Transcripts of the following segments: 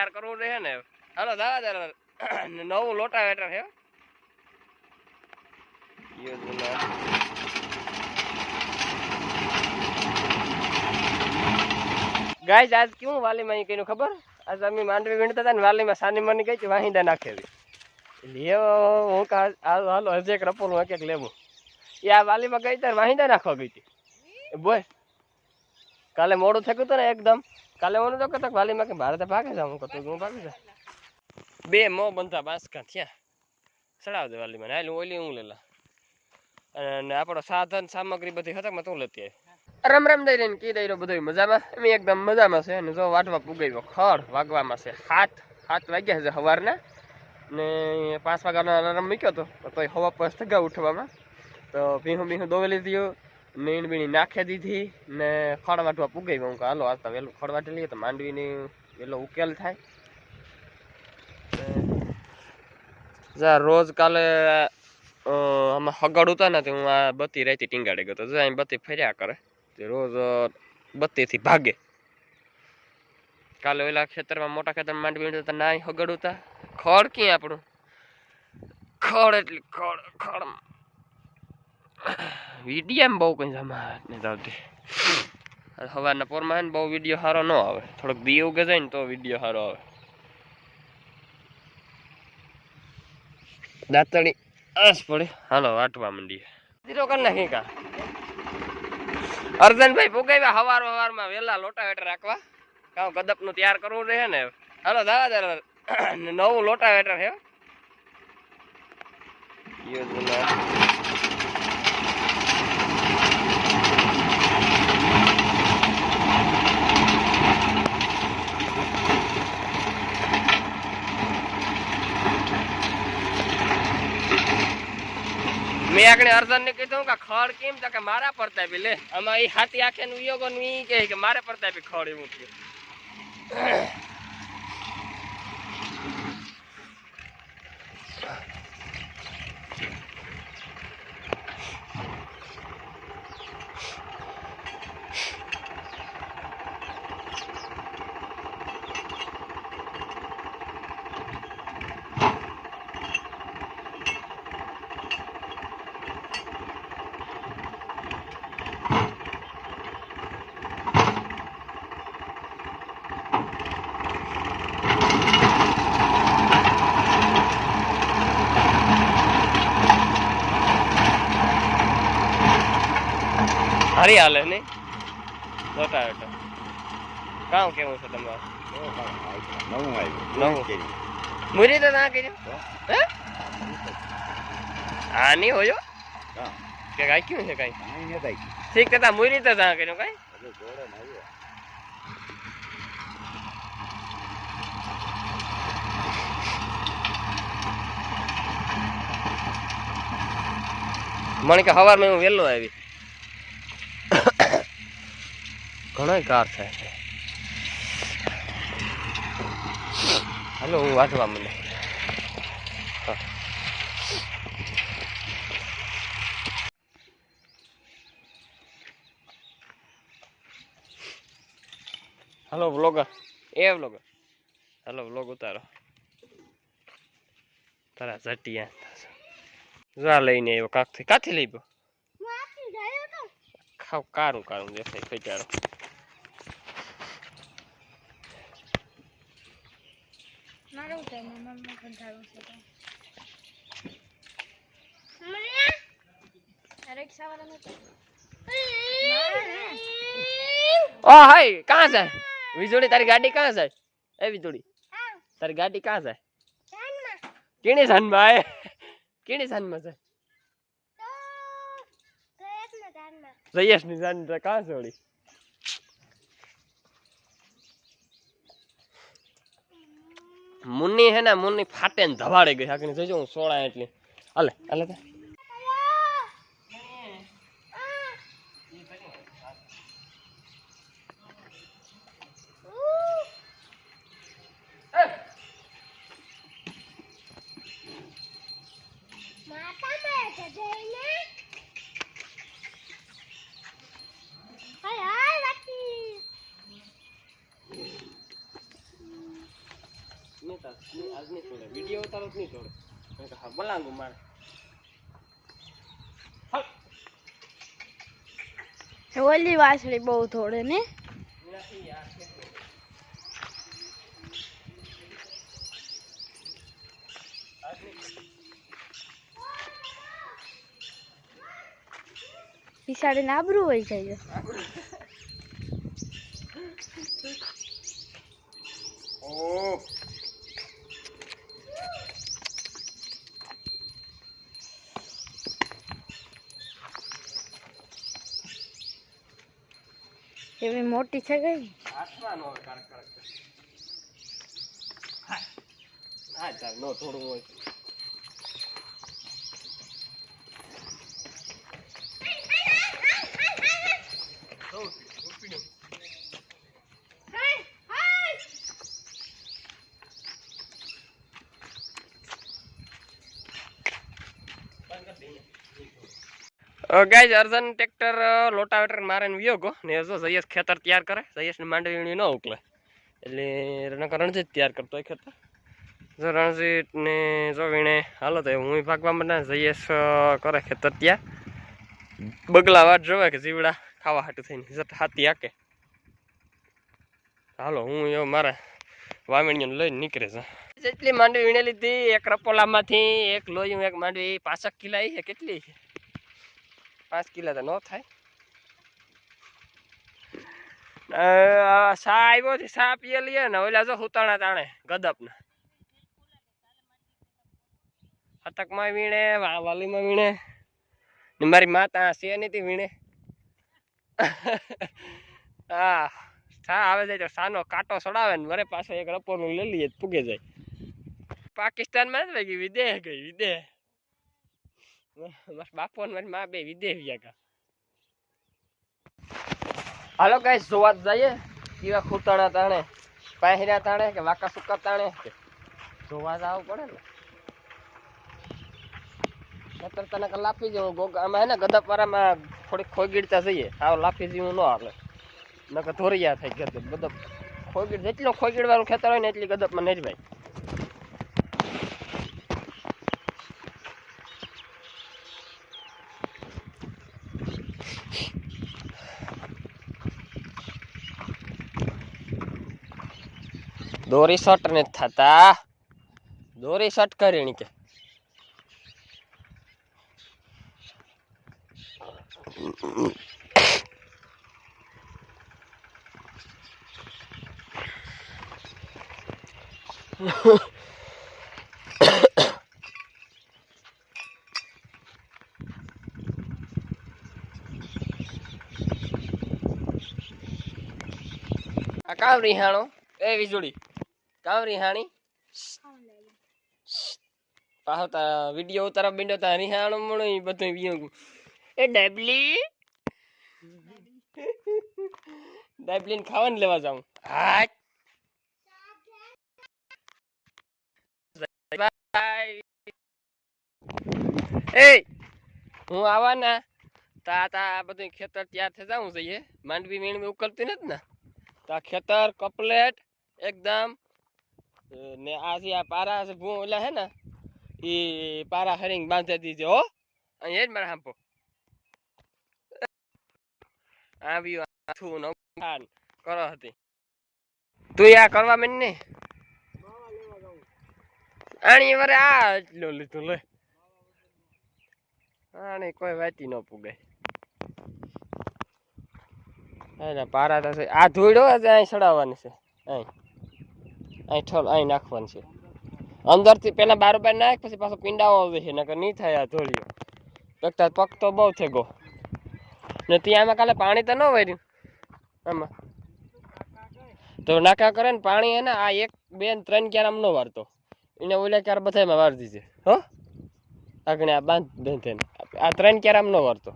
તૈયાર કરવું રહે ને. હાલો, દાદા દાદા નવું લોટા વેટર હે યોજના ગાઈસ આજ કેવું વાલીમાં અહીં કીધું ખબર? આજ અમે માંડવી વીણતા હતા ને વાલીમાં સાની મની ગઈ છે વાહિંદા નાખેલી. લેવો હું કા હાલો હાલો હજી એક રપોલું એક એક લેવું. એ આ વાલીમાં ગઈ ત્યારે વાહિંદા નાખવા ગઈ હતી. એ બોય કાલે મોડું થયું હતું ને એકદમ. કાલે હું તો કતક વાલી વાલીમાં કે ભારતે ભાગે હું કહેતો હું ભાગે છે. બે મો બનતા બાસકા થયા. ચડાવ દે વાલીમાં, હાલ ઓલી હું લેલા અને આપણો સાધન સામગ્રી બધી હતા તું લેતી રમ રમ દઈ લઈને કી દઈ બધું મજામાં? અમે એકદમ મજામાં છે. અને જો વાટવા પુગાવ્યો, ખડ વાગવામાં છે. હાથ હાથ વાગ્યા છે સવારના ને પાંચ વાગ્યાનો અલાર્મ મૂક્યો હતો તો હવા પર સગા ઉઠવામાં. તો ભીહું ભીહું દોવેલી થયું નીણ બીણી નાખી દીધી ને ખડવાટવા વાટવા પુગાવ્યો હું કે હાલો, આજ વહેલું ખડવાટી લઈએ તો માંડવીની વહેલો ઉકેલ થાય. જા, રોજ કાલે આમાં હગડ ઉતા ને હું આ બત્તી રહેતી ટીંગાડી ગયો તો જો અહીં બત્તી ફર્યા કરે. તે રોજ બત્તીથી ભાગે. કાલે ઓલા ખેતરમાં, મોટા ખેતરમાં માંડવી તો નાય હગડ ઉતા ખડ ક્યાં આપણું? ખડ એટલે ખડ ખડ. વિડીયામાં બહુ કંઈ જમા નહીં આવતી સવારના પોરમાં ને બહુ વીડિયો સારો ન આવે. થોડોક દી ઉગે જાય ને તો વીડિયો સારો આવે. દાંતણી આસ પડે. હાલો, વાટવા માંડીએ. ધીરો કરી નાખી કા? અર્જનભાઈ પુગાવ્યા હવાર હવારમાં વેલા લોટા વેટર રાખવા. કાં કદપનું તૈયાર કરવું રહે ને? હાલો, દાદા નવું લોટા વેટર હે યોજના અર્જન ને કીધું કે ખડ કેમ તો કે મારા પરતા બી લે. આમાં એ હાથી આખે નું યોગો નું કે મારે પડતા બી ખડ એવું થયું હારી હાલે નહીં લોટા વેટર કામ કેવું છે તમારું નવું નવું. આવ્યું મુરી તો ના કર્યું? હે હા નહીં હોય હો. કે કાંઈ ક્યું છે કાંઈ. ઠીક કહેતા મુરી તો ના કર્યું કાંઈ. મને કે સવારમાં હું વહેલો આવી ઘણો કાર થાય છે. હાલો, હું વાંચવા મને હાલો, વ્લોગર. એ વ્લોગર. હાલો, વ્લોગ ઉતારો. તારા ઝટિયા. જા લઈને આવ્યો. કાંકથી કાંથી લઈ ગયો ખાવ કારું કારું દેખાય છે છે નથી ઓ હાય કાં જાય વીજળી તારી ગાડી કાં જાય એ વીજળી તારી ગાડી કાં જાય કેણી સાનમાં કેણી સાનમાં જાય જયેશની જાન કાં છે મુન્ની હે ને, મુન્ની ફાટે ને ધવાડે ગઈ. હાકની જોજો, હું સોળા એટલી હાલે હાલે તે. માતા બેઠે જઈને હાય હાય વાકી નહીં, આજ નહીં છોડે વીડિયો ઉતારો જ નહીં છોડે મેં કીધું, હા બલાંગુ મારે ઓલી વાસળી બહુ થોડે ને. બિસાડીને આબરું હોય જાય ઓહ એવી મોટી છે ગઈ? હા ચાલ નો થોડું હોય. ગાઈઝ, અર્જન ટ્રેક્ટર લોટાવેટર મારે વિયો ગો ને જો જયેશ ખેતર તૈયાર કરે. જયેશને માંડવી ન ઉકલે. એટલે નકર રણજીત તૈયાર કરતો હોય ખેતર. જો રણજીત ને જો વીણે હાલો તો હું ભાગવા માંડે જયેશ કરે ખેતર તૈયાર. બગલા વાત જોવે કે જીવડા ખાવા હાટું થઈને જટ હાથી હાકે. હાલો, હું એવો મારા વામણીઓને લઈને નીકળે છે. જેટલી માંડવી વીણે લીધી એક રપોલામાંથી એક લોયું, એક માંડવી પાછક કિલાઈ છે, કેટલી છે? પાંચ કિલો તો ન થાય સા આવ્યો છે સા પીએ લઈએ ને ઓલા જો હુતાણા તાણે ગદપના અટકમાં વીણે, વાલીમાં વીણે, ને મારી માતા છે નથી વીણે? હા, સા આવે જાય તો સાનો કાંટો સડાવે ને મારે પાછો એક રપોનું લઈ લઈએ, પૂગે જાય. પાકિસ્તાનમાં જ ગઈ, વિદેહ ગઈ, વિદેહ. મારા બાપુ ને મારી મા બે વિદેશ ગયા કા હાલો કઈ જોવા જઈએ. કેવા ખૂટાણા તાણે પહેર્યા તાણે કે વાકા સુકા તાણે? જોવા જ આવવું પડે ને. નતર તને કે લાપી જવું ગોગ આમાં હે ને ગદપ વાળામાં થોડીક ખોગીડતા જઈએ. આવ લાપી જેવું ન હાલે. નકર ધોરિયા થાય ગદપ ગદપ ખોગીડ જેટલો ખોગીડવાનું ખેતર હોય ને એટલી ગદપમાં નહીં ભાઈ દોરી શટ ને થતા. દોરી શટ કરીને કે. કામ રિહાણો એ વીજળી. કામ રીહાણી પાહો તારા વીડિયો ઉતારા બિંડો તા રીહાણો મણો ઈ બધું વિયો એ ડબલી? ડબલીને ખાવાનું લેવા જાઉં. હાટ બાય. એ હું આવવાના તા તા બધું ખેતર તૈયાર થઈ જાઉં જોઈએ માંડવી મીણવી ઉકલતી નથી ને? તો આ ખેતર કપલેટ એકદમ અ, ને આ જે આ પારા છે ભૂ ઓલા હે ને એ પારા હરીંગ બાંધી દીધે હો. અહીં જ મારે હાંપો આવ્યું આથું નખાન કરો હતી. તું આ કરવા મેં ને? આણી વરે આ એટલું લીધું, લે. આણી કોઈ વાતી ન પૂગે. પારા તો આ જ અહીં ચડાવવાની છે. અહીં. અહીં ઠોલ અહીં નાખવાનું છે. અંદરથી પહેલાં બારોબાર નાખ, પછી પાછો પીંડાવો આવે છે, નકર નહીં થાય આ ધોળીઓ પગતા પગ તો બહુ છે ગો. ને ત્યાં આમાં કાલે પાણી તો ન વર્યું. આમાં. તો નાકા કરે ને પાણી હે આ એક, બે ત્રણ ક્યારે આમ ન વારતો. એને ઓલા ક્યારે બધામાં વાર દીધે હો? આગળ આ બાંધ બાંધે થઈને આ ત્રણ ક્યારે આમ ન વારતો.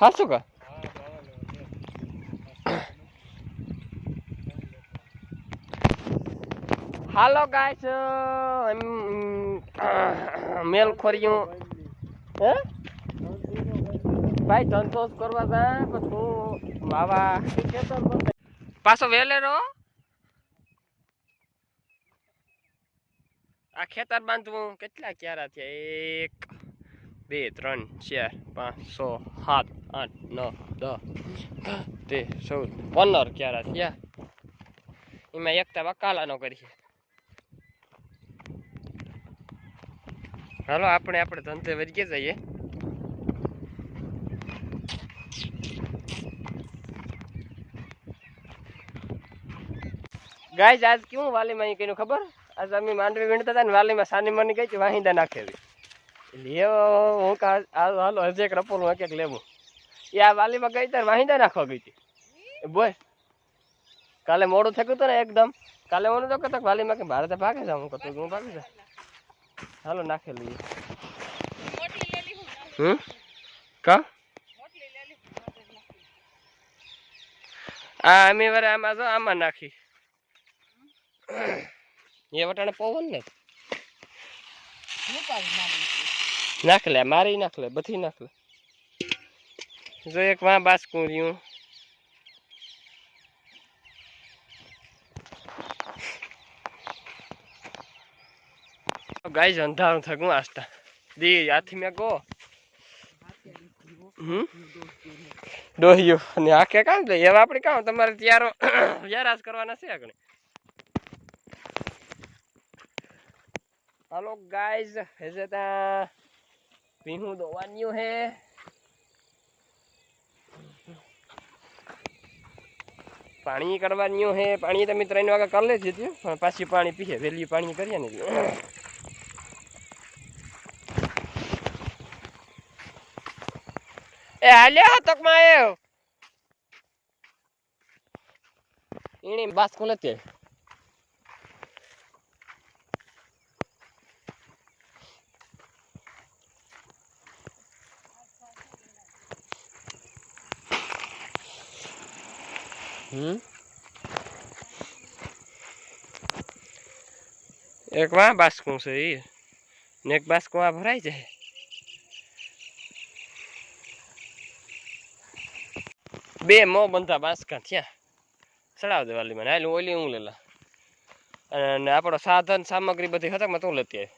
હાસું કા? હાલો ગાઈસ મેલ ખોર્યું. હે? ભાઈ સંતોષ કરવા જા પછી બાવા પાછો વેલેરો આ ખેતર બાંધવું કેટલા ક્યારા થયા? એક, બે, ત્રણ, ચાર, પાંચ, છ, સાત, આઠ, નવ, દસ તે ચૌદ, પંદર ક્યારા થયા. એમાં એકતા વકાલાનો કરીએ હાલો, આપણે આપણે ધંધે વળગી જઈએ. ગાય આજ કેવું વાલીમાં અહીં કહ્યું ખબર? આજ અમે માંડવી વીણતા હતા ને વાલીમાં સાની મની ગઈ છે વાહિંદા નાખેલી. એટલે હું કા હાલો હજી એક રપોલું એક એક લેવું. એ આ વાલીમાં ગઈ ત્યારે વાહિંદા નાખવા ગઈ હતી. બોય કાલે મોડું થયું હતું ને એકદમ. કાલે મને તો કહેતો કે વાલીમાં કે ભારતે ભાગે છે, હું કહેતો હું ભાગી જા હાલો નાખેલું હમ? કા? આ અમે વરે આમાં જો આમાં નાખી. એ વટાણે પવન ને? નાખલે મારી નાખલે બધી નાખલે. જો એક વાં બાસકું રહ્યું. ગાય અંધારું થયું આસ્તા દી હાથી મેં કહો. અને આખે કામ લે એવા આપણે કામ તમારે ત્યારો વ્યારાજ કરવાના છે આગળ. હાલો ગાઈઝ હેજે તા ભીહું દોવાનું હે. પાણી કરવાનું હે. પાણી તમે ત્રણ વાગે કરી લેજે ત્યો પાછી પાણી પીએ, વહેલી પાણી કરીએ ને. એ હાલ્યો તકમાં આવ્યો એની બાસ્કો નથી એક વાં બાસ્કું છે એ ને એક બાસ્કું આ ભરાઈ જાય. બે મો બંધા બાંસકા થયા. ચડાવ દે વાલી મને. હાલ ઓલી હું લેલા. અને આપણો સાધન સામગ્રી બધી ખતમ તું લેતી આવી.